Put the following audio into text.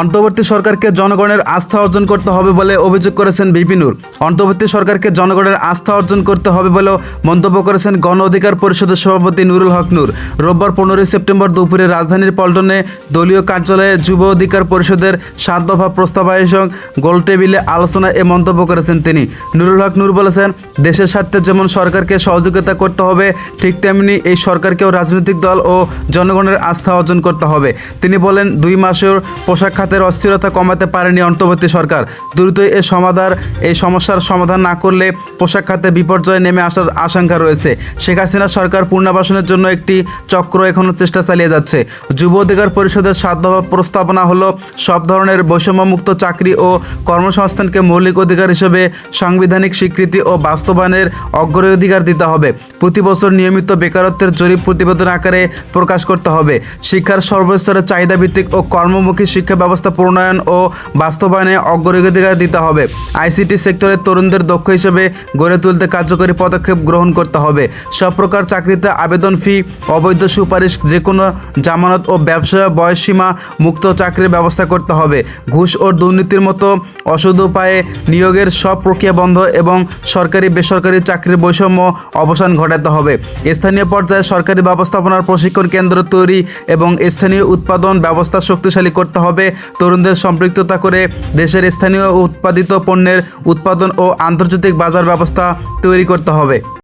অন্তর্বর্তী সরকারকে জনগণের আস্থা অর্জন করতে হবে বলে অভিযোগ করেছেন বিপিনুর অন্তর্বর্তী সরকারকে জনগণের আস্থা অর্জন করতে হবে বলেও মন্তব্য করেছেন গণ অধিকার পরিষদের সভাপতি নুরুল হক নূর। রোববার পনেরোই সেপ্টেম্বর দুপুরে রাজধানীর পল্টনে দলীয় কার্যালয়ে যুব অধিকার পরিষদের সাত দফা প্রস্তাব আয়োজক গোলটেবিলে আলোচনায় এ মন্তব্য করেছেন তিনি। নুরুল হক নূর বলেছেন, দেশের স্বার্থে যেমন সরকারকে সহযোগিতা করতে হবে, ঠিক তেমনি এই সরকারকেও রাজনৈতিক দল ও জনগণের আস্থা অর্জন করতে হবে। তিনি বলেন, দুই মাসের পোশাক খাতের অস্থিরতা কমাতে পারেনি অন্তর্বর্তী সরকার। দ্রুত এ সমাধান এই সমস্যার সমাধান না করলে পোশাক খাতে বিপর্যয়ে নেমে আসার আশঙ্কা রয়েছে। শেখ হাসিনা সরকার পুনর্বাসনের জন্য একটি চক্র এখনও চেষ্টা চালিয়ে যাচ্ছে। যুব অধিকার পরিষদের সাত দফা প্রস্তাবনা হলো, সব ধরনের বৈষম্যমুক্ত চাকরি ও কর্মসংস্থানকে মৌলিক অধিকার হিসেবে সাংবিধানিক স্বীকৃতি ও বাস্তবায়নের অগ্রাধিকার দিতে হবে। প্রতি বছর নিয়মিত বেকারত্বের জরিপ প্রতিবেদন আকারে প্রকাশ করতে হবে। শিক্ষার সর্বস্তরে চাহিদা ভিত্তিক ও কর্মমুখী শিক্ষা ব্যবস্থা প্রণয়ন ও বাস্তবায়নে অগ্রাধিকার দিতে হবে। আইসিটি সেক্টরের তরুণদের দক্ষ হিসেবে গড়ে তুলতে কার্যকরী পদক্ষেপ গ্রহণ করতে হবে। সব প্রকার চাকরিতে আবেদন ফি, অবৈধ সুপারিশ যে কোনো জামানত ও ব্যবসা বয়সসীমা মুক্ত চাকরির ব্যবস্থা করতে হবে। ঘুষ ও দুর্নীতির মতো অসুধ উপায়ে নিয়োগের সব প্রক্রিয়া বন্ধ এবং সরকারি বেসরকারি চাকরির বৈষম্য অবসান ঘটাতে হবে। স্থানীয় পর্যায়ে সরকারি ব্যবস্থাপনার প্রশিক্ষণ কেন্দ্র তৈরি এবং স্থানীয় উৎপাদন ব্যবস্থা শক্তিশালী করতে হবে। তরুণদের সম্পৃক্ততা করে দেশের স্থানীয় উৎপাদিত পণ্যের উৎপাদন ও আন্তর্জাতিক বাজার ব্যবস্থা তৈরি করতে হবে।